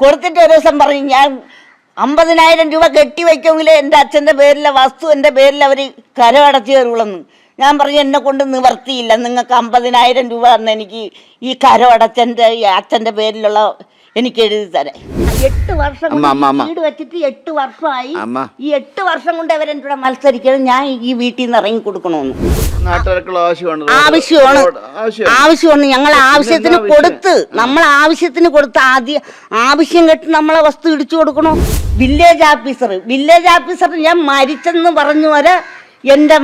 കൊടുത്തിട്ട് ഒരു ദിവസം പറഞ്ഞു ഞാൻ അമ്പതിനായിരം രൂപ കെട്ടിവെക്കുമെങ്കിൽ എന്റെ അച്ഛന്റെ പേരിലെ വസ്തു എന്റെ പേരിൽ അവർ കരമടച്ചു കയറുള്ളെന്ന് ഞാൻ പറഞ്ഞു എന്നെ കൊണ്ട് നിവർത്തിയില്ല. നിങ്ങൾക്ക് അമ്പതിനായിരം രൂപ തന്ന് എനിക്ക് ഈ കരമടച്ചന്റെ അച്ഛന്റെ പേരിലുള്ള എനിക്ക് എഴുതി തരാം എട്ട് വർഷം അമ്മ, അമ്മ, അമ്മ. കൊണ്ട് വീട് വെച്ചിട്ട് എട്ട് വർഷമായി. അമ്മ. ഈ എട്ട് വർഷം കൊണ്ട് അവരെന്റെ കൂടെ മത്സരിക്കണം. ഞാൻ ഈ വീട്ടിൽ നിന്ന് ഇറങ്ങി കൊടുക്കണമെന്ന്. നാട്ടുകാർക്കുള്ള ആവശ്യമാണ് ആവശ്യമാണ്. ആവശ്യം ആവശ്യമാണ്. ഞങ്ങൾ ആവശ്യത്തിന് ആവശ്യം? കൊടുത്ത്. നമ്മൾ ആവശ്യത്തിന് കൊടുത്ത് ആദ്യം ആവശ്യം കെട്ട് നമ്മളെ വസ്തു ഇടിച്ചു കൊടുക്കണോ? വില്ലേജ് ഓഫീസർ വില്ലേജ് ഓഫീസർ ഞാൻ മരിച്ചെന്ന് പറഞ്ഞു വരെ എന്റെ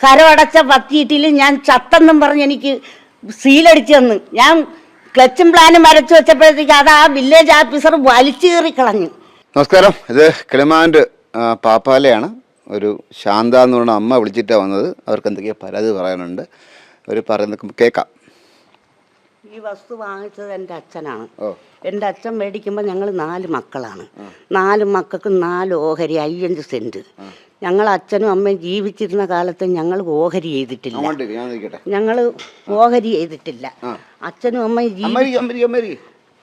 കരമടച്ച പത്തിയിട്ടിൽ ഞാൻ ചത്തെന്നും പറഞ്ഞ് എനിക്ക് സീലടിച്ചു തന്നു. ഞാൻ ക്ലച്ചും പ്ലാനും വരച്ചു വെച്ചപ്പോഴത്തേക്ക് അത് ആ വില്ലേജ് ഓഫീസർ വലിച്ചു കയറി കളഞ്ഞു നമസ്കാരം. ഇത് കിളിമാന്റെ പാപ്പാലയാണ്. ഒരു ശാന്ത എന്ന് പറഞ്ഞ അമ്മ വിളിച്ചിട്ടാണ് വന്നത്. അവർക്ക് എന്തൊക്കെയോ പരാതി പറയാനുണ്ട്. അവർ പറയുന്നത് കേൾക്കാം. ഈ വസ്തു വാങ്ങിച്ചത് എന്റെ അച്ഛനാണ്. എന്റെ അച്ഛൻ മേടിക്കുമ്പോൾ ഞങ്ങൾ നാല് മക്കളാണ്. നാല് മക്കൾക്ക് നാല് ഓഹരി അയ്യഞ്ച് സെന്റ് ഞങ്ങൾ അച്ഛനും അമ്മയും ജീവിച്ചിരുന്ന കാലത്ത് ഞങ്ങൾ ഓഹരി ചെയ്തിട്ടില്ല. ഞങ്ങൾ ഓഹരി ചെയ്തിട്ടില്ല. അച്ഛനും അമ്മയും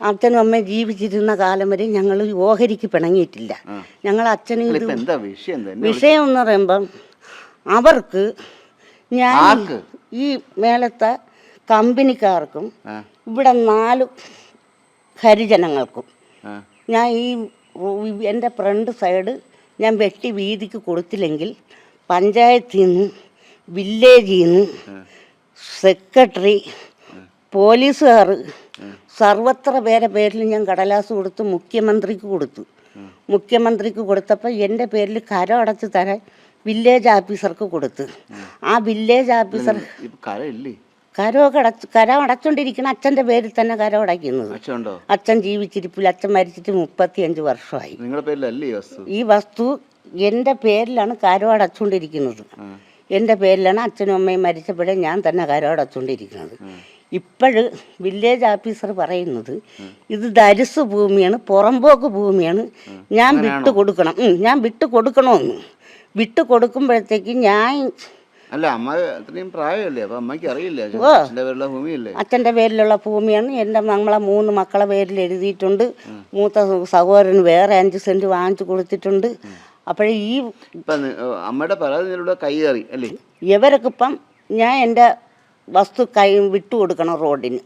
അച്ഛനും അമ്മയും ജീവിച്ചിരുന്ന കാലം വരെ ഞങ്ങൾ ഓഹരിക്ക് പിണങ്ങിയിട്ടില്ല. ഞങ്ങൾ അച്ഛനും വിഷയം എന്ന് പറയുമ്പം അവർക്ക് ഞാൻ ഈ മേളത്തെ കമ്പനിക്കാർക്കും ഇവിടെ നാല് ഹരിജനങ്ങൾക്കും. ഞാൻ ഈ എന്റെ ഫ്രണ്ട് സൈഡ് ഞാൻ വെട്ടി വീതിക്ക് കൊടുത്തില്ലെങ്കിൽ പഞ്ചായത്തിൽ നിന്ന് വില്ലേജിൽ നിന്ന് സെക്രട്ടറി പോലീസുകാർ സർവത്ര പേരെ പേരിൽ ഞാൻ കടലാസ് കൊടുത്ത് മുഖ്യമന്ത്രിക്ക് കൊടുത്തു. മുഖ്യമന്ത്രിക്ക് കൊടുത്തപ്പോൾ എന്റെ പേരിൽ കരം അടച്ച് തരാൻ വില്ലേജ് ഓഫീസർക്ക് കൊടുത്തു. ആ. വില്ലേജ് ഓഫീസർ ഇപ്പൊ കരയില്ലേ കരമൊക്കെ അടച്ച് കരം അടച്ചുകൊണ്ടിരിക്കണം അച്ഛന്റെ പേരിൽ തന്നെ കരം അടയ്ക്കുന്നത്. അച്ഛനുണ്ടോ? അച്ഛൻ ജീവിച്ചിരിപ്പില്ല. അച്ഛൻ മരിച്ചിട്ട് മുപ്പത്തിയഞ്ച് വർഷമായി. നിങ്ങളുടെ പേരിലല്ലേ ഈ വസ്തു? ഈ വസ്തു എന്റെ പേരിലാണ് കരം അടച്ചുകൊണ്ടിരിക്കുന്നത് എന്റെ പേരിലാണ് അച്ഛനും അമ്മയും മരിച്ചപ്പോഴേ ഞാൻ തന്നെ കരം അടച്ചുകൊണ്ടിരിക്കുന്നത് ഇപ്പോഴ് വില്ലേജ് ഓഫീസർ പറയുന്നത് ഇത് ദരിസ് ഭൂമിയാണ് പുറമ്പോക്ക് ഭൂമിയാണ്. ഞാൻ വിട്ടു കൊടുക്കണം ഞാൻ വിട്ടു കൊടുക്കണമെന്ന് വിട്ടു കൊടുക്കുമ്പോഴത്തേക്ക് ഞാൻ അല്ല അമ്മ അത്രയും പ്രായമല്ലേ? അപ്പൊ അമ്മയ്ക്ക് അറിയില്ല. അച്ഛന്റെ പേരിലുള്ള ഭൂമിയല്ലേ? അച്ഛന്റെ പേരിലുള്ള ഭൂമിയാണ്. എന്റെ നമ്മളെ മൂന്ന് മക്കളെ പേരിൽ എഴുതിയിട്ടുണ്ട്. മൂത്ത സഹോദരന് വേറെ അഞ്ച് സെന്റ് വാങ്ങിച്ചു കൊടുത്തിട്ടുണ്ട്. അപ്പോഴേ ഈ ഇപ്പൊ അമ്മയുടെ പരാതി നിലൂടെ കൈ കയറി അല്ലേ? ഇവർക്കിപ്പം ഞാൻ എന്റെ വസ്തു കൈ വിട്ടു കൊടുക്കണം റോഡിന്.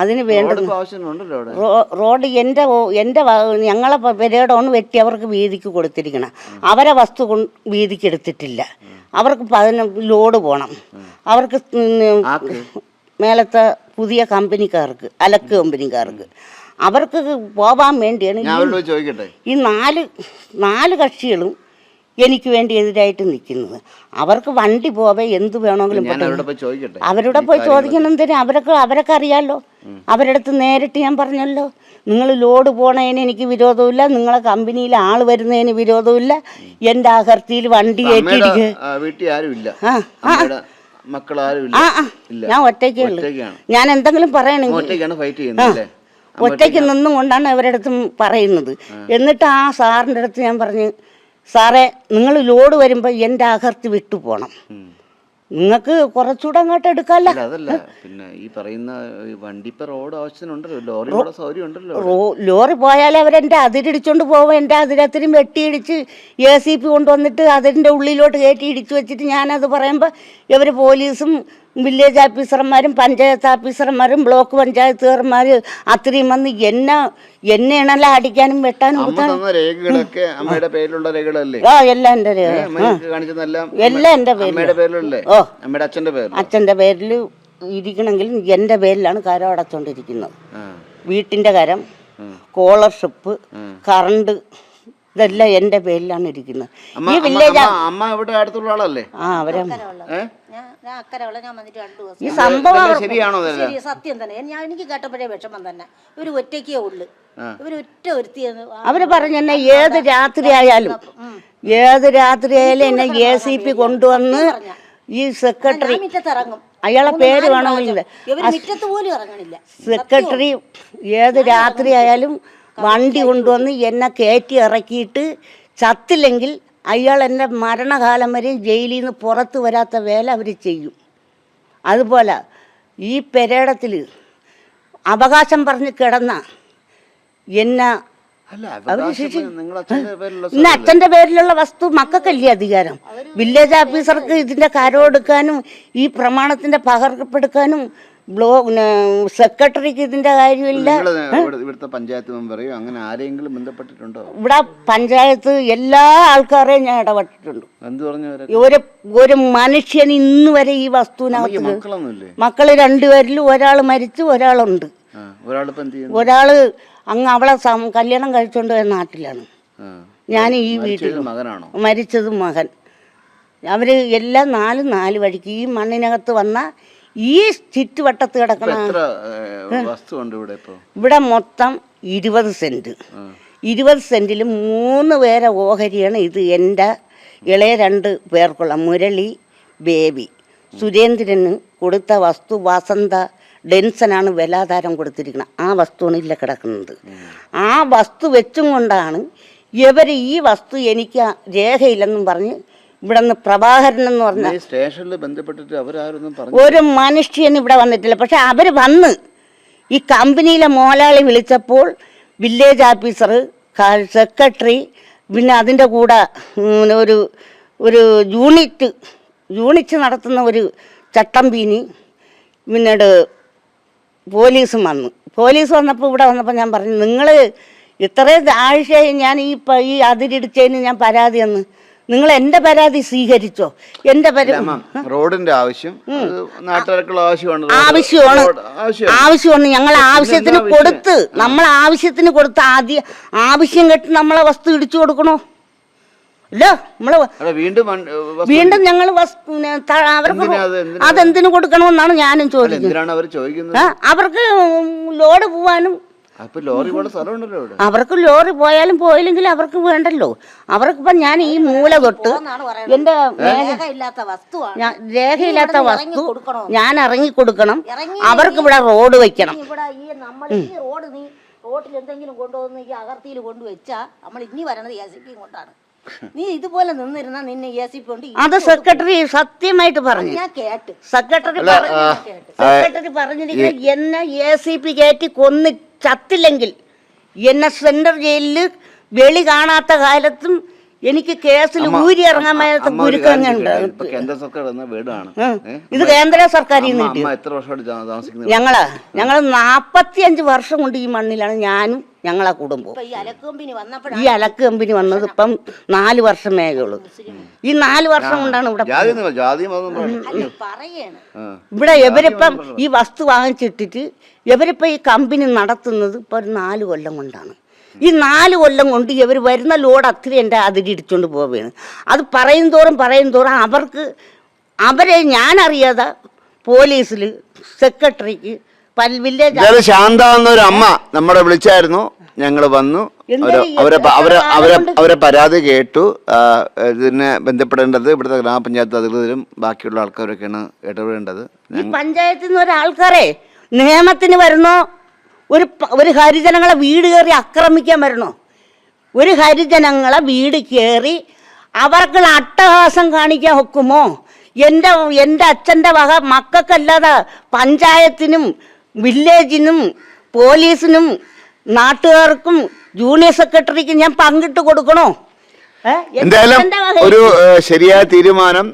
അതിന് വേണ്ട റോഡ് ഇപ്പൊ എന്റെ എന്റെ ഞങ്ങളെ പെരേടമാണ് വെട്ടി അവർക്ക് വീതിക്ക് കൊടുത്തിരിക്കണം. അവരെ വസ്തു വീതിക്ക് എടുത്തിട്ടില്ല. അവർക്ക് പതിന ലോഡ് പോകണം അവർക്ക് മേലത്തെ പുതിയ കമ്പനിക്കാർക്ക് അലക്ക് കമ്പനിക്കാർക്ക്. അവർക്ക് പോവാൻ വേണ്ടിയാണ് ഈ നാല് നാല് കക്ഷികളും എനിക്ക് വേണ്ടി എതിരായിട്ട് നിൽക്കുന്നത്. അവർക്ക് വണ്ടി പോവേ എന്ത് വേണമെങ്കിലും അവരോട് പോയി ചോദിക്കണം എന്തിനാ? അവരൊക്കെ അവരൊക്കെ അറിയാമല്ലോ അവരടുത്ത് നേരിട്ട് ഞാൻ പറഞ്ഞല്ലോ. നിങ്ങൾ ലോഡ് പോണതിന് എനിക്ക് വിരോധമില്ല നിങ്ങളെ കമ്പനിയിൽ ആൾ വരുന്നതിന് വിരോധമില്ല എന്റെ അഹർത്തിയിൽ വണ്ടി ഞാൻ ഒറ്റയ്ക്കേ ഉള്ളൂ. ഞാൻ എന്തെങ്കിലും പറയണെങ്കിൽ ഒറ്റയ്ക്ക് നിന്നും കൊണ്ടാണ് അവരടുത്തും പറയുന്നത്. എന്നിട്ട് ആ സാറിന്റെ അടുത്ത് ഞാൻ പറഞ്ഞു സാറേ നിങ്ങൾ ലോഡ് വരുമ്പോൾ എന്റെ അകർത്തി വിട്ടു പോകണം. നിങ്ങൾക്ക് കുറച്ചുകൂടെ അങ്ങോട്ട് അതല്ല. പിന്നെ ഈ പറയുന്ന ഈ വണ്ടി ഇപ്പൊ റോഡ് ആവശ്യത്തിനുണ്ടല്ലോ. ലോറിയുടെ സൗകര്യം ഉണ്ടല്ലോ ലോറി പോയാൽ അതിരിടിച്ചോണ്ട് പോകും എന്റെ അതിരത്തിനും വെട്ടിയിടിച്ച് എ സി പി കൊണ്ടുവന്നിട്ട് അതിന്റെ ഉള്ളിലോട്ട് കയറ്റി ഇടിച്ചു വെച്ചിട്ട് ഞാനത് പറയുമ്പോൾ ഇവർ പോലീസും വില്ലേജ് ഓഫീസർമാരും പഞ്ചായത്ത് ഓഫീസർമാരും ബ്ലോക്ക് പഞ്ചായത്തുകാർമാർ അത്രയും വന്ന് എന്നെ എന്നെ ഇണല അടിക്കാനും വെട്ടാനും രേഖകളൊക്കെ അമ്മയുടെ പേരിലുള്ള രേഖകളല്ലേ? ആ എല്ലാം എന്റെ രേഖ. എല്ലാം പേരിലല്ലേ? ഓ. അമ്മയുടെ അച്ഛന്റെ പേരിൽ ഇരിക്കണമെങ്കിൽ എന്റെ പേരിലാണ് കരം അടച്ചോണ്ടിരിക്കുന്നത്. വീട്ടിന്റെ കരം കോളർഷിപ്പ് സ്കോളർഷിപ്പ് കറണ്ട് ഇതെല്ലാം എന്റെ പേരിലാണ് ഇരിക്കുന്നത്. ഈ വില്ലേജ് അമ്മ- ഇവിടെ അടുത്തുള്ള ആളല്ലേ? ആ അവരെ ഏ? ഞാൻ ഞാൻ ഞാൻ വന്നിട്ട് രണ്ടു ദിവസം. ഈ സംഭവം ശരിയാണോ ശരി സത്യം തന്നെ. ഞാൻ എനിക്ക് കേട്ടപ്പോഴേ വിഷമം തന്നെ. ഇവർ ഒറ്റയ്ക്കേ ഉള്ളു. ഇവർ ഒറ്റ ഒരുത്തിയെന്ന് അവർ പറഞ്ഞു എന്നെ ഏത് രാത്രി ആയാലും ഏത് രാത്രി ആയാലും എന്നെ എ സി പി കൊണ്ടുവന്ന് ഈ സെക്രട്ടറി അയാളെ പേര് വേണമെന്നില്ല സെക്രട്ടറി ഏത് രാത്രി ആയാലും വണ്ടി കൊണ്ടുവന്ന് എന്നെ കയറ്റി ഇറക്കിയിട്ട് ചത്തില്ലെങ്കിൽ അയാൾ എന്റെ മരണകാലം വരെ ജയിലിൽ നിന്ന് പുറത്ത് വരാത്ത വേല അവർ ചെയ്യും. അതുപോലെ ഈ പെരേടത്തിൽ അവകാശം പറഞ്ഞ് കിടന്ന എന്നെ അല്ല അവർ ശിക്ഷി- നിങ്ങൾ അച്ഛന്റെ പേരിലുള്ള ഇന്ന് അച്ഛന്റെ പേരിലുള്ള വസ്തു മക്കൾക്കല്ലേ അധികാരം? വില്ലേജ് ഓഫീസർക്ക് ഇതിന്റെ കരം എടുക്കാനും ഈ പ്രമാണത്തിന്റെ പകർപ്പെടുക്കാനും ബ്ലോ സെക്രട്ടറിക്ക് ഇതിന്റെ കാര്യമില്ല. ഇവിടുത്തെ പഞ്ചായത്ത് മെമ്പറെയോ അങ്ങനെ ആരെങ്കിലും ബന്ധപ്പെട്ടിട്ടുണ്ടോ? ഇവിടെ പഞ്ചായത്ത് എല്ലാ ആൾക്കാരെയും ഞാൻ ഇടപെട്ടിട്ടുണ്ട്. എന്ത് പറഞ്ഞു ഒരു ഒരു മനുഷ്യൻ ഇന്ന് വരെ ഈ വസ്തുവിനകത്ത് മക്കൾ രണ്ടുപേരിൽ ഒരാൾ മരിച്ചു ഒരാളുണ്ട്. ഒരാൾ അങ്ങ് അവളെ കല്യാണം കഴിച്ചോണ്ട് പോയ നാട്ടിലാണ്. ഞാൻ ഈ വീട്ടിൽ മരിച്ചത് മകൻ. അവർ എല്ലാം നാല് നാല് വഴിക്ക് ഈ മണ്ണിനകത്ത് വന്ന ഈ ചുറ്റുവട്ടത്ത് കിടക്കുന്ന കിടക്കണ ഇവിടെ ഇവിടെ മൊത്തം ഇരുപത് സെന്റ്. ഇരുപത് സെന്റിൽ മൂന്ന് പേരെ ഓഹരിയാണ് ഇത് എന്റെ ഇളയ രണ്ട് പേർക്കുള്ള മുരളി ബേബി. സുരേന്ദ്രന് കൊടുത്ത വസ്തു വസന്ത ഡെൻസനാണ് വിലാധാരം കൊടുത്തിരിക്കുന്നത് ആ വസ്തുവാണ് ഇല്ല കിടക്കുന്നത്. ആ വസ്തു വെച്ചും കൊണ്ടാണ് ഇവർ ഈ വസ്തു എനിക്ക് രേഖയില്ലെന്നും പറഞ്ഞ് ഇവിടെ നിന്ന് പ്രഭാകരൻ എന്ന് പറഞ്ഞ സ്റ്റേഷനിൽ ബന്ധപ്പെട്ടിട്ട് അവരാരൊന്നും ഒരു മനുഷ്യൻ ഇവിടെ വന്നിട്ടില്ല. പക്ഷെ അവർ വന്ന് ഈ കമ്പനിയിലെ മോലാളി വിളിച്ചപ്പോൾ വില്ലേജ് ഓഫീസർ സെക്രട്ടറി പിന്നെ അതിന്റെ കൂടെ ഒരു ഒരു യൂണിറ്റ് യൂണിറ്റ് നടത്തുന്ന ഒരു ചട്ടമ്പീനി പിന്നീട് പോലീസും വന്നു. പോലീസ് വന്നപ്പോൾ ഇവിടെ വന്നപ്പോൾ ഞാൻ പറഞ്ഞു നിങ്ങൾ ഇത്രയും ആഴ്ചയായി ഞാൻ ഈ ഈ അതിരിടിച്ചതിന് ഞാൻ പരാതി തന്ന് നിങ്ങൾ എന്റെ പരാതി സ്വീകരിച്ചോ? എന്റെ റോഡിന്റെ ആവശ്യം. നാട്ടുകാർക്കുള്ള ആവശ്യമാണ്. ആവശ്യമാണ്. ആവശ്യമാണ്. ഞങ്ങൾ ആവശ്യത്തിന് ആവശ്യം? കൊടുത്ത് നമ്മൾ ആവശ്യത്തിന് കൊടുത്ത് ആദ്യം ആവശ്യം കെട്ട് നമ്മളെ വസ്തു ഇടിച്ചു കൊടുക്കണോ? നമ്മൾ വീണ്ടും വീണ്ടും ഞങ്ങൾ അവർക്ക്? അതെന്തിനു കൊടുക്കണമെന്നാണ് ഞാനും ചോദിക്കുന്നത്. അവർക്ക് ലോഡ് പോവാനും അവർക്ക് ലോറി പോയാലും പോയില്ലെങ്കിലും അവർക്ക് വേണ്ടല്ലോ. അവർക്കിപ്പം ഞാൻ ഈ മൂല തൊട്ട് മേഘ രേഖയില്ലാത്ത വസ്തു ഞാൻ ഇറങ്ങി കൊടുക്കണം. ഇറങ്ങി അവർക്ക് ഇവിടെ റോഡ് വെക്കണം. നീ ഈ നമ്മൾ ഈ റോഡ് നീ റോട്ടിൽ എന്തെങ്കിലും കൊണ്ടുവന്ന് ഈ അകർത്തിയിൽ കൊണ്ടുവച്ചാ നമ്മൾ ഇനി വരണത് എ സി പി കൊണ്ടാണ്. നീ ഇതുപോലെ നിന്നിരുന്ന നിന്നെ എ സി പി കൊണ്ട് അത് സെക്രട്ടറി സത്യമായിട്ട് പറഞ്ഞു. ഞാൻ കേട്ട്. സെക്രട്ടറി പറഞ്ഞു സെക്രട്ടറി പറഞ്ഞിരിക്കുന്നത് എന്നെ എ സി പി കയറ്റി കൊന്ന് ചത്തില്ലെങ്കിൽ എന്നെ സെൻട്രൽ ജയിലിൽ വെളി കാണാത്ത കാലത്തും എനിക്ക് കേസിൽ ഊരി ഇറങ്ങാൻ മേലത്തെ ഗുരുക്കങ്ങളുണ്ട് കേന്ദ്ര സർക്കാർ വീടാണ്. ഇത് കേന്ദ്ര സർക്കാരിൽ നിന്ന് ഞങ്ങൾ ഞങ്ങൾ നാപ്പത്തിയഞ്ച് വർഷം കൊണ്ട് ഈ മണ്ണിലാണ് ഞാനും ഞങ്ങളെ കുടുംബം ഇപ്പൊ ഈ അലക്ക് കമ്പനി വന്നത് ഇപ്പം നാല് വർഷം ഉള്ളൂ ഈ നാല് വർഷം കൊണ്ടാണ് ഇവിടെ ഇവിടെ എവരിപ്പം ഈ വസ്തു വാങ്ങിച്ചിട്ടിട്ട് എവരിപ്പം ഈ കമ്പനി നടത്തുന്നത് ഇപ്പൊ ഒരു നാല് കൊല്ലം കൊണ്ടാണ്. ഈ നാല് കൊല്ലം കൊണ്ട് ഇവർ വരുന്ന ലോഡ് അത്രയും എന്റെ അതിരി ഇടിച്ചുകൊണ്ട് പോവുകയാണ് അത് പറയും തോറും പറയും തോറും അവർക്ക് അവരെ ഞാനറിയാതെ പോലീസിൽ സെക്രട്ടറിക്ക് വില്ലേജ് ശാന്ത എന്നൊരു അമ്മ നമ്മളെ വിളിച്ചായിരുന്നു. ഞങ്ങൾ വന്നു. അവരെ അവരെ അവരെ അവരെ പരാതി കേട്ടു. ഇതിനെ ബന്ധപ്പെടേണ്ടത് ഇവിടുത്തെ ഗ്രാമപഞ്ചായത്ത് അധികൃതരും ബാക്കിയുള്ള ആൾക്കാരൊക്കെയാണ് ഇടപെടേണ്ടത്. ഈ പഞ്ചായത്തിൽ നിന്ന് ഒരാൾക്കാരെ നിയമത്തിന് വരണോ? ഒരു ഒരു ഹരിജനങ്ങളെ വീട് കയറി ആക്രമിക്കാൻ വരണോ? ഒരു ഹരിജനങ്ങളെ വീട് കയറി അവർക്ക് അട്ടഹാസം കാണിക്കാൻ ഒക്കുമോ? എന്റെ എന്റെ അച്ഛന്റെ വക മക്കൾക്കല്ലാതെ പഞ്ചായത്തിനും വില്ലേജിനും പോലീസിനും നാട്ടുകാർക്കും ജൂനിയർ സെക്രട്ടറിക്ക് ഞാൻ പങ്കിട്ട് കൊടുക്കണോ? എന്തായാലും ഒരു ശരിയായ തീരുമാനം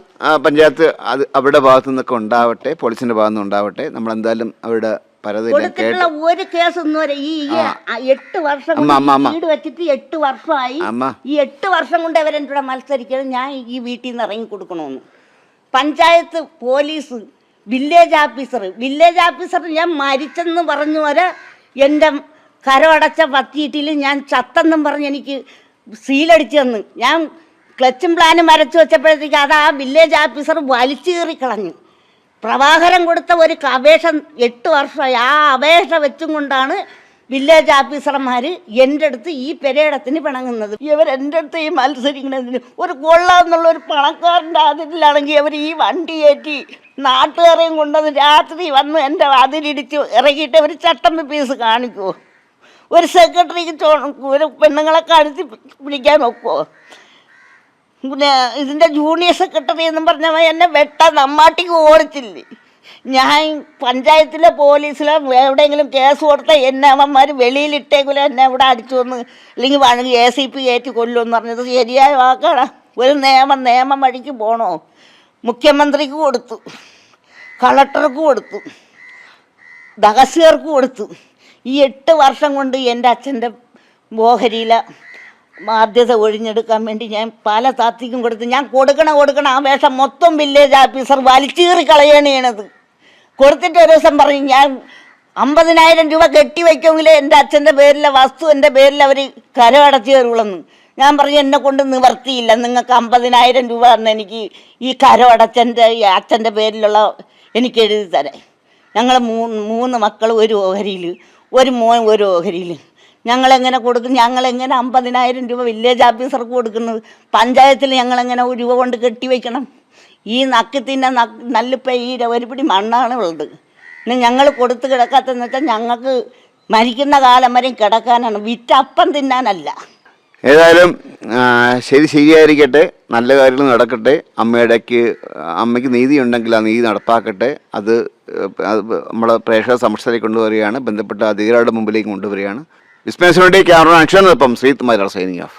പഞ്ചായത്ത് അത് അവരുടെ ഭാഗത്തു നിന്നൊക്കെ ഉണ്ടാവട്ടെ പോലീസിന്റെ ഭാഗത്തു നിന്ന് ഉണ്ടാവട്ടെ നമ്മൾ എന്തായാലും അവരുടെ പരാതി കൊടുത്തിട്ടുള്ള ഒരു കേസ് ഒന്നും വരെ ഈ എട്ട് വർഷം. വീട് വെച്ചിട്ട് എട്ട് വർഷമായി. ഈ എട്ട് വർഷം കൊണ്ട് അവരെന്റെ മത്സരിക്കണം ഞാൻ ഈ വീട്ടിൽ നിന്ന് ഇറങ്ങി കൊടുക്കണമെന്ന് panchayat police village officer. Village officer ഞാൻ മരിച്ചെന്ന് പറഞ്ഞു വരെ എന്റെ കരമടച്ച പത്തിയിട്ടിൽ ഞാൻ ചത്തെന്നും പറഞ്ഞ് എനിക്ക് സീലടിച്ചു തന്നു. ഞാൻ ക്ലച്ചും പ്ലാനും വരച്ചു വെച്ചപ്പോഴത്തേക്ക് അത് ആ വില്ലേജ് ഓഫീസർ വലിച്ചു കീറി കളഞ്ഞു പ്രവാഹരം കൊടുത്ത ഒരു അപേക്ഷ എട്ട് വർഷമായി. ആ അപേക്ഷ വെച്ചും കൊണ്ടാണ് വില്ലേജ് ഓഫീസർമാർ എന്റെ അടുത്ത് ഈ പെരയിടത്തിന് പിണങ്ങുന്നത്. ഇവർ എന്റെ അടുത്ത് ഈ മത്സരിക്കുന്നതിന് ഒരു കൊള്ളാന്നുള്ള ഒരു പണക്കാരന്റെ അതിരിലാണെങ്കിൽ അവർ ഈ വണ്ടി കയറ്റി നാട്ടുകാരെയും കൊണ്ടുവന്ന് രാത്രി വന്ന് എന്റെ അതിലിടിച്ച് ഇറങ്ങിയിട്ട് അവർ ചട്ടമ്പി പീസ് കാണിക്കുമോ ഒരു സെക്രട്ടറിക്ക് ഒരു പെണ്ണുങ്ങളെ കഴുത്തി പിടിക്കാൻ നോക്കുമോ പിന്നെ ഇതിന്റെ ജൂനിയർ സെക്രട്ടറി എന്നും പറഞ്ഞവൻ എന്നെ വെട്ടാൻ നമ്മാട്ടിക്ക് ഓടിച്ചില്ലേ? ഞാൻ പഞ്ചായത്തിലെ പോലീസിലോ എവിടെയെങ്കിലും കേസ് കൊടുത്ത എന്നെ അവന്മാർ വെളിയിലിട്ടേക്കില്ല എന്നെ ഇവിടെ അടിച്ചു വന്ന് അല്ലെങ്കിൽ വേണമെങ്കിൽ എ സി പി കയറ്റി കൊല്ലുമെന്ന് പറഞ്ഞത്. ശരിയായ വാക്കാണ്. ഒരു നിയമം നിയമം വഴിക്ക് പോണോ? മുഖ്യമന്ത്രിക്ക് കൊടുത്തു. കളക്ടർക്ക് കൊടുത്തു. തഹസീർക്ക് കൊടുത്തു. ഈ എട്ട് വർഷം കൊണ്ട് എന്റെ അച്ഛന്റെ ഓഹരിയിലെ ബാധ്യത ഒഴിഞ്ഞെടുക്കാൻ വേണ്ടി ഞാൻ പല താത്തിക്കും കൊടുത്ത്. ഞാൻ കൊടുക്കണം കൊടുക്കണം ആ വേഷം മൊത്തം വില്ലേജ് ഓഫീസർ വലിച്ചീറി കളയണേണത് കൊടുത്തിട്ട് ഒരു ദിവസം പറഞ്ഞു ഞാൻ അമ്പതിനായിരം രൂപ കെട്ടി വയ്ക്കുമെങ്കിൽ എന്റെ അച്ഛന്റെ പേരിലെ വസ്തു എന്റെ പേരിൽ അവർ കരമടച്ചു തരുള്ളെന്ന്. ഞാൻ പറഞ്ഞു എന്നെ കൊണ്ട് നിവർത്തിയില്ല. നിങ്ങൾക്ക് അമ്പതിനായിരം രൂപ തന്ന് എനിക്ക് ഈ കരമടച്ചന്റെ അച്ഛന്റെ പേരിലുള്ള എനിക്ക് എഴുതി തരാം ഞങ്ങൾ മൂന്ന് മൂന്ന് മക്കൾ ഒരു ഓഹരിയിൽ ഒരു മോൻ ഒരു ഓഹരിയിൽ ഞങ്ങളെങ്ങനെ കൊടുക്കും? ഞങ്ങളെങ്ങനെ അമ്പതിനായിരം രൂപ വില്ലേജ് ഓഫീസർക്ക് കൊടുക്കുന്നത്? പഞ്ചായത്തിൽ ഞങ്ങളെങ്ങനെ രൂപ കൊണ്ട് കെട്ടിവെക്കണം? ഈ നക്കത്തിന്റെ നല്ലിപ്പ ഈ ഒരുപിടി മണ്ണാണ് ഉള്ളത്. ഇനി ഞങ്ങൾ കൊടുത്ത് കിടക്കാത്തതെന്ന് വെച്ചാൽ ഞങ്ങൾക്ക് മരിക്കുന്ന കാലം വരെയും കിടക്കാനാണ്. വിറ്റ് അപ്പം തിന്നാനല്ല. ഏതായാലും ശരി ശരിയായിരിക്കട്ടെ. നല്ല കാര്യങ്ങൾ നടക്കട്ടെ. അമ്മയുടെക്ക് അമ്മയ്ക്ക് നീതി ഉണ്ടെങ്കിൽ ആ നീതി നടപ്പാക്കട്ടെ. അത് നമ്മളെ പ്രേക്ഷക സമക്ഷത്തിലേക്ക് കൊണ്ടുവരികയാണ്. ബന്ധപ്പെട്ട അധികാരികളുടെ മുമ്പിലേക്ക് കൊണ്ടുവരികയാണ്. വിസ്മയസിനുവേണ്ടി ക്യാമറ അക്ഷരനൊപ്പം ശ്രീകുമാരാണ് സൈനിങ് ഓഫ്